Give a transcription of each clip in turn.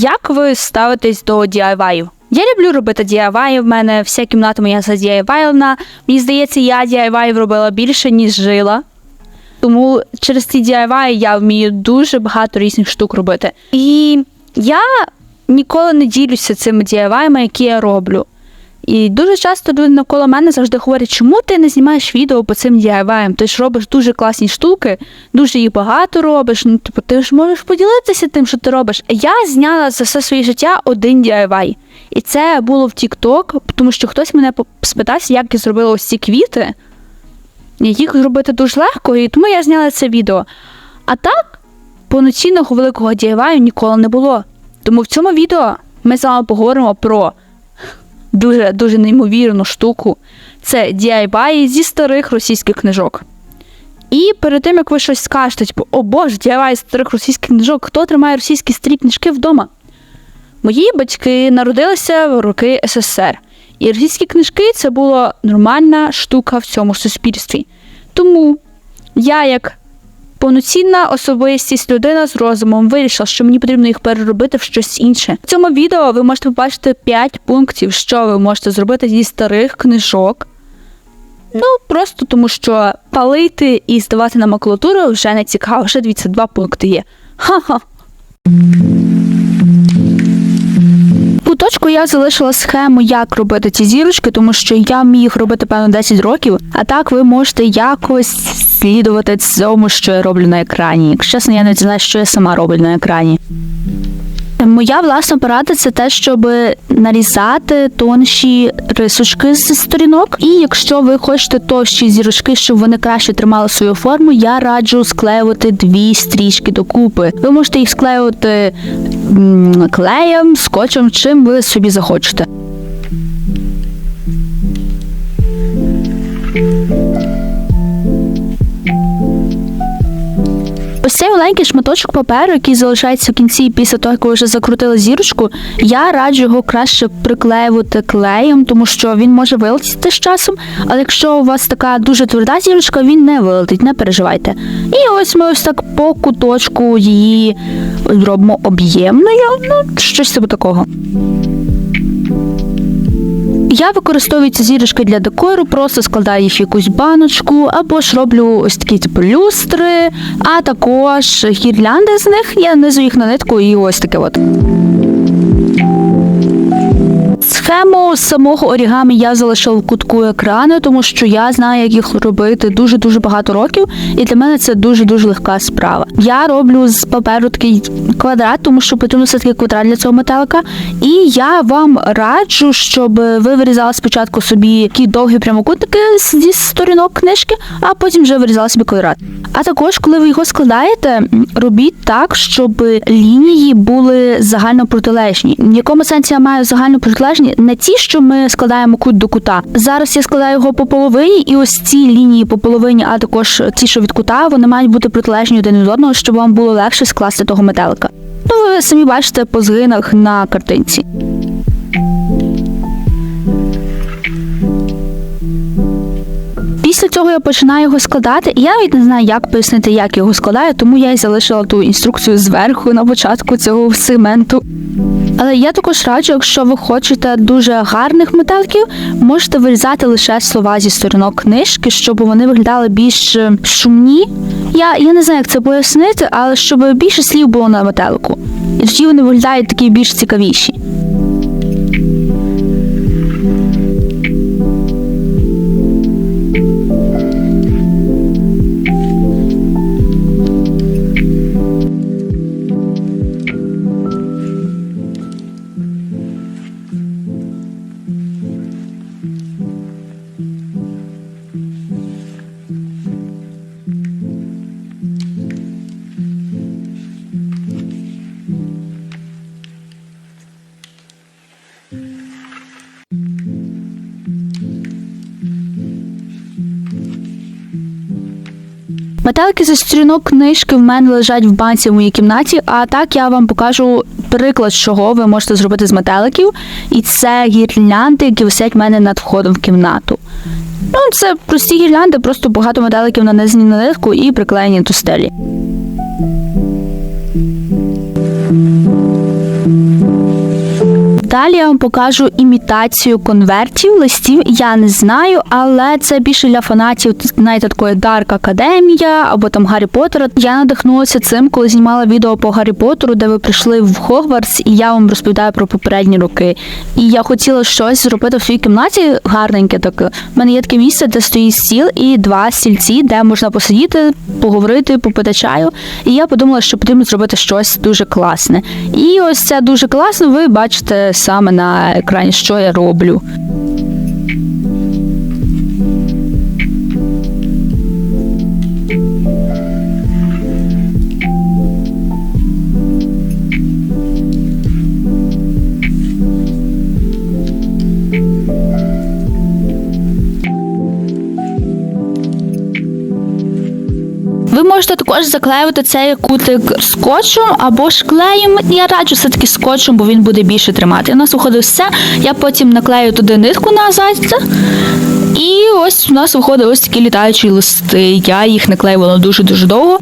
Як ви ставитесь до DIY? Я люблю робити DIY, в мене вся кімната моя за DIY. Мені здається, я DIY робила більше, ніж жила. Тому через ці DIY я вмію дуже багато різних штук робити. І я ніколи не ділюся цими DIY, які я роблю. І дуже часто люди навколо мене завжди говорять, чому ти не знімаєш відео по цим DIY? Ти ж робиш дуже класні штуки, дуже їх багато робиш. Ну, типу, ти ж можеш поділитися тим, що ти робиш. Я зняла за все своє життя один DIY. І це було в TikTok, тому що хтось мене спитався, як я зробила ось ці квіти. Їх зробити дуже легко, і тому я зняла це відео. А так, повноцінного великого DIY ніколи не було. Тому в цьому відео ми з вами поговоримо про дуже дуже неймовірну штуку. Це DIY зі старих російських книжок. І перед тим, як ви щось скажете, типу, о боже, DIY з старих російських книжок, хто тримає російські старі книжки вдома? Мої батьки народилися в роки СССР, і російські книжки це була нормальна штука в цьому суспільстві. Тому я, як повноцінна особистість, людина з розумом, вирішила, що мені потрібно їх переробити в щось інше. В цьому відео ви можете побачити 5 пунктів, що ви можете зробити зі старих книжок. Ну, просто тому що палити і здавати на макулатуру вже не цікаво. Ще дивіться, два пункти є. Ха-ха. Куточку я залишила схему, як робити ці зірочки, тому що я міг робити певно 10 років. А так ви можете якось слідувати цьому, що я роблю на екрані. Якщо чесно, я не знаю, що я сама роблю на екрані. Моя власна порада це те, щоб нарізати тонші рисочки з сторінок. І якщо ви хочете товщі зірочки, щоб вони краще тримали свою форму, я раджу склеювати дві стрічки докупи. Ви можете їх склеювати клеєм, скотчем, чим ви собі захочете. Цей маленький шматочок паперу, який залишається в кінці після того, як ви вже закрутили зірочку, я раджу його краще приклеювати клеєм, тому що він може вилетіти з часом. Але якщо у вас така дуже тверда зірочка, він не вилетить, не переживайте. І ось ми ось так по куточку її зробимо об'ємною, ну щось типу такого. Я використовую ці зірочки для декору, просто складаю їх в якусь баночку, або ж роблю ось такі типу люстри, а також гірлянди з них. Я низу їх на нитку і ось таке от. Схему самого орігамі я залишила в кутку екрану, тому що я знаю, як їх робити дуже дуже багато років, і для мене це дуже дуже легка справа. Я роблю з паперу такий квадрат, тому що потрібно все таки квадрат для цього метелика. І я вам раджу, щоб ви вирізали спочатку собі такі довгі прямокутники зі сторінок книжки, а потім вже вирізали собі квадрат. А також, коли ви його складаєте, робіть так, щоб лінії були загально протилежні. В якому сенсі я маю загально протилежні? Не ті, що ми складаємо кут до кута. Зараз я складаю його по половині, і ось ці лінії по половині, а також ті, що від кута, вони мають бути протилежні один від одного, щоб вам було легше скласти того метелика. Ну, ви самі бачите по згинах на картинці. Цього я починаю його складати, і я навіть не знаю, як пояснити, як його складаю, тому я й залишила ту інструкцію зверху на початку цього сегменту. Але я також раджу, якщо ви хочете дуже гарних метеликів, можете вирізати лише слова зі сторінок книжки, щоб вони виглядали більш е, шумні. Я, я не знаю, як це пояснити, але щоб більше слів було на метелику. І тоді вони виглядають такі більш цікавіші. Метелики зі стрінок книжки в мене лежать в банці в моїй кімнаті, а так я вам покажу приклад, чого ви можете зробити з метеликів. І це гірлянди, які висять в мене над входом в кімнату. Ну, це прості гірлянди, просто багато метеликів нанесені на нитку і приклеєні до стелі. Далі я вам покажу імітацію конвертів, листів. Я не знаю, але це більше для фанатів, знаєте, такої Дарк Академія або там Гаррі Поттера. Я надихнулася цим, коли знімала відео по Гаррі Поттеру, де ви прийшли в Хогвартс, і я вам розповідаю про попередні роки. І я хотіла щось зробити в своїй кімнаті гарненьке таке. У мене є таке місце, де стоїть стіл і два стільці, де можна посидіти, поговорити, попити чаю. І я подумала, що потрібно зробити щось дуже класне. І ось це дуже класно. Ви бачите саме на екрані, що я роблю. Також заклеювати цей кутик скотчем або ж клеєм. Я раджу все-таки скотчем, бо він буде більше тримати. У нас виходить все. Я потім наклею туди нитку на зайця. І ось у нас виходить ось такі літаючі листи. Я їх наклеювала дуже-дуже довго.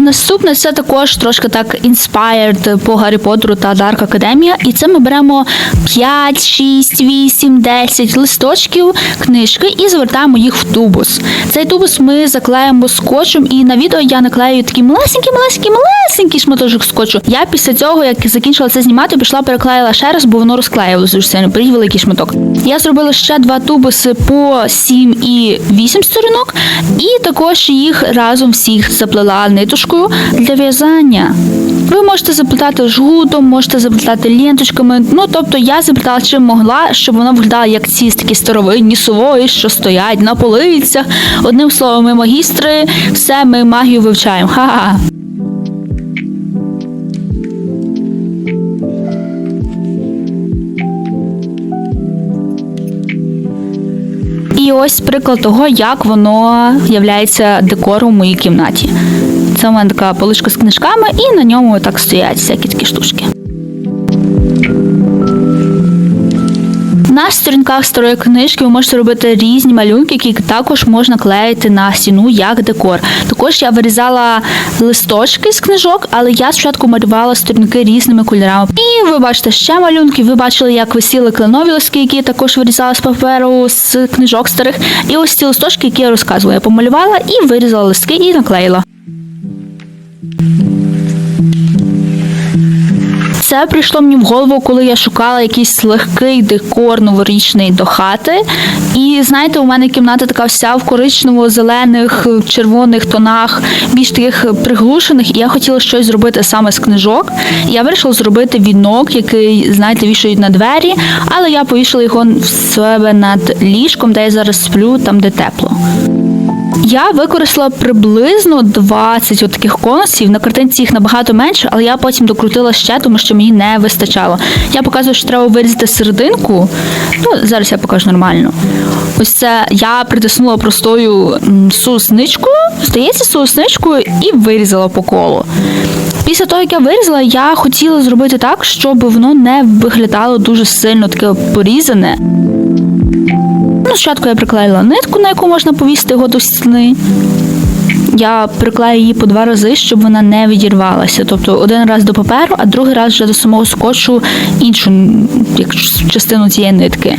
Наступне це також трошки так inspired по Гаррі Поттеру та Дарк Академія. І це ми беремо 5, 6, 8, 10 листочків книжки і звертаємо їх в тубус. Цей тубус ми заклеїмо скотчем, і на відео я наклею такий малесенький, малесенький, малесенький шматочок скотчу. Я після цього, як закінчила це знімати, пішла переклеїла ще раз, бо воно розклеювалося дуже сильно. Прийдь великий шматок. Я зробила ще два тубуси по 7 і 8 сторінок, і також їх разом всіх заплела ниточкою для в'язання. Ви можете заплетати жгутом, можете заплетати ленточками. Ну тобто я заплетала чим могла, щоб воно виглядало як ці такі старовинні сувої, що стоять на полицях. Одним словом, ми магістри, все ми магію вивчаємо. Ха-ха. І ось приклад того, як воно являється декором у моїй кімнаті. Це у мене така поличка з книжками, і на ньому так стоять всякі такі штучки. На сторінках старої книжки ви можете робити різні малюнки, які також можна клеїти на стіну як декор. Також я вирізала листочки з книжок, але я спочатку малювала сторінки різними кольорами. І ви бачите ще малюнки. Ви бачили, як висіли кленові листки, які я також вирізала з паперу з книжок старих. І ось ці листочки, які я розказувала. Я помалювала і вирізала листки і наклеїла. Це прийшло мені в голову, коли я шукала якийсь легкий декор новорічний до хати. І знаєте, у мене кімната така вся в коричнево-зелених, червоних тонах, більш таких приглушених. І я хотіла щось зробити саме з книжок. І я вирішила зробити вінок, який, знаєте, вішають на двері, але я повішала його в себе над ліжком, де я зараз сплю, там де тепло. Я використала приблизно 20 от таких конусів. На картинці їх набагато менше, але я потім докрутила ще, тому що мені не вистачало. Я показую, що треба вирізати серединку. Ну, зараз я покажу нормально. Ось це я притиснула простою м, здається, сусничкою і вирізала по колу. Після того, як я вирізала, я хотіла зробити так, щоб воно не виглядало дуже сильно таке порізане. Ну, спочатку я приклеїла нитку, на яку можна повісити його до стіни. Я приклею її по два рази, щоб вона не відірвалася. Тобто один раз до паперу, а другий раз вже до самого скотчу іншу як частину цієї нитки.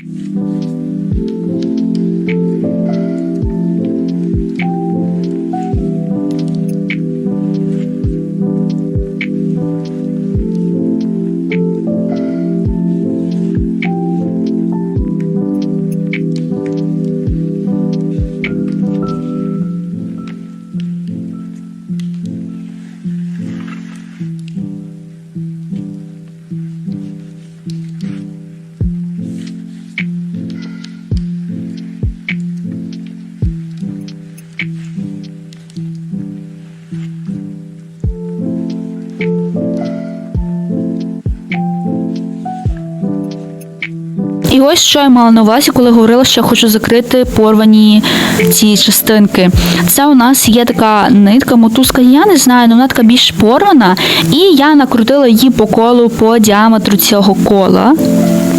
Ось що я мала на увазі, коли говорила, що я хочу закрити порвані ці частинки. Це у нас є така нитка, мотузка, я не знаю, але вона така більш порвана, і я накрутила її по колу по діаметру цього кола.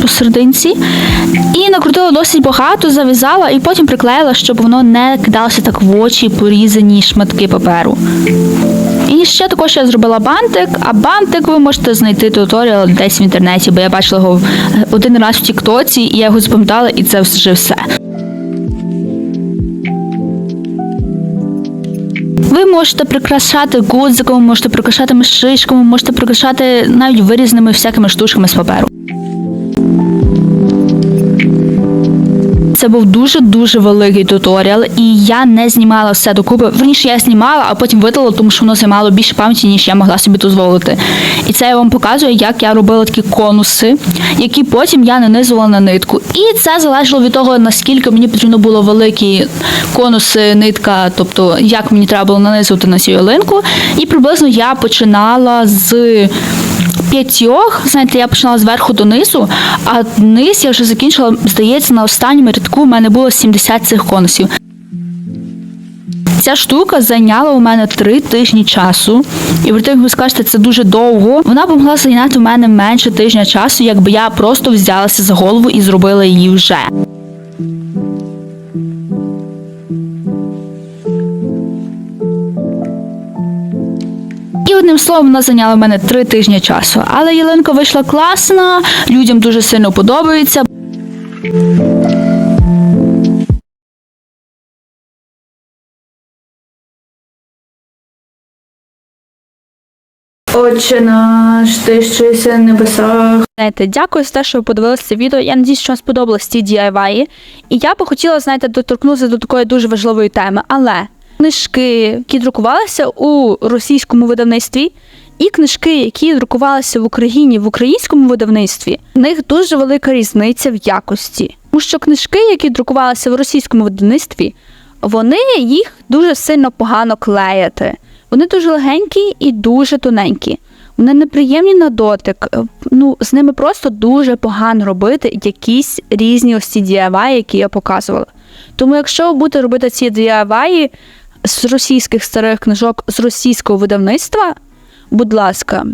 Посерединці. І накрутила досить багато, зав'язала і потім приклеїла, щоб воно не кидалося так в очі порізані шматки паперу. І ще також я зробила бантик, а бантик ви можете знайти туторіал десь в інтернеті, бо я бачила його один раз в Тіктоці, і я його запам'ятала, і це вже все. Ви можете прикрашати гудзиками, можете прикрашати мишишками, можете прикрашати навіть вирізними всякими штучками з паперу. Це був дуже дуже великий туторіал, і я не знімала все докупи. Верніше я знімала, а потім видала, тому що воно займало більше пам'яті, ніж я могла собі дозволити. І це я вам показую, як я робила такі конуси, які потім я нанизувала на нитку. І це залежало від того, наскільки мені потрібно було великі конуси, нитка, тобто як мені треба було нанизувати на цю ялинку. І приблизно я починала з п'ятьох, знаєте, я починала зверху донизу, а низ я вже закінчила, здається, на останньому рядку в мене було 70 цих конусів. Ця штука зайняла у мене три тижні часу, і при ви скажете, це дуже довго. Вона б могла зайняти у мене менше тижня часу, якби я просто взялася за голову і зробила її вже. І одним словом, вона зайняла в мене три тижні часу. Але ялинка вийшла класна, людям дуже сильно подобається. Отче наш, ти що єси на небесах. Знаєте, дякую за те, що ви подивилися це відео. Я надіюсь, що вам сподобалось ці DIY. І я би хотіла, знаєте, доторкнутися до такої дуже важливої теми. Але книжки, які друкувалися у російському видавництві, і книжки, які друкувалися в Україні в українському видавництві, в них дуже велика різниця в якості. Тому що книжки, які друкувалися в російському видавництві, вони їх дуже сильно погано клеяти. Вони дуже легенькі і дуже тоненькі. Вони неприємні на дотик. Ну, з ними просто дуже погано робити якісь різні ось ці DIY, які я показувала. Тому, якщо ви будете робити ці DIY з російських старих книжок з російського видавництва, будь ласка,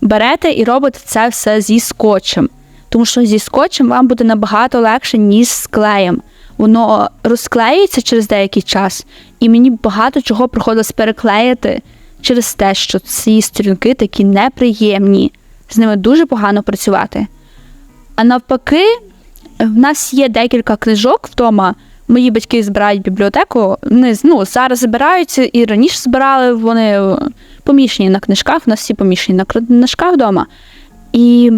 берете і робите це все зі скотчем. Тому що зі скотчем вам буде набагато легше, ніж з клеєм. Воно розклеюється через деякий час, і мені багато чого приходилось переклеїти через те, що ці сторінки такі неприємні, з ними дуже погано працювати. А навпаки, в нас є декілька книжок вдома. Мої батьки збирають бібліотеку. Вони ну, зараз збираються і раніше збирали вони е, поміщені на книжках. У нас всі поміщені на книжках вдома. І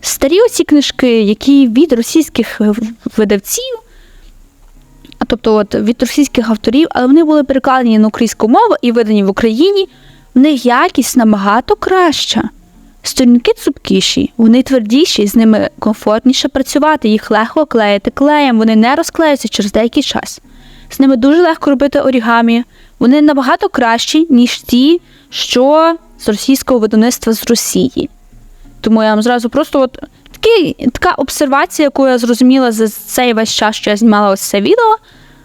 старі оці книжки, які від російських видавців, а тобто от від російських авторів, але вони були перекладені на українську мову і видані в Україні, в них якість набагато краща. Сторінки цупкіші, вони твердіші, з ними комфортніше працювати, їх легко клеїти клеєм, вони не розклеються через деякий час. З ними дуже легко робити орігамі, вони набагато кращі, ніж ті, що з російського видавництва з Росії. Тому я вам зразу просто от такий, така обсервація, яку я зрозуміла за цей весь час, що я знімала ось це відео.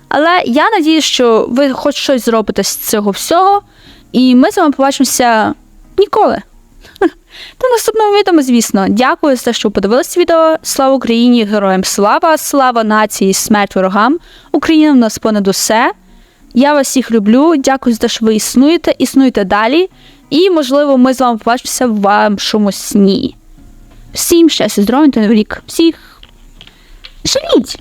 Але я надію, що ви хоч щось зробите з цього всього, і ми з вами побачимося ніколи. Та наступному відео, звісно. Дякую за те, що ви подивилися відео. Слава Україні, героям слава, слава нації, смерть ворогам. Україна в нас понад усе. Я вас всіх люблю. Дякую за те, що ви існуєте, існуйте далі. І, можливо, ми з вами побачимося в вашому сні. Всім щастя, здоров'я та рік. Всіх. Шаліть!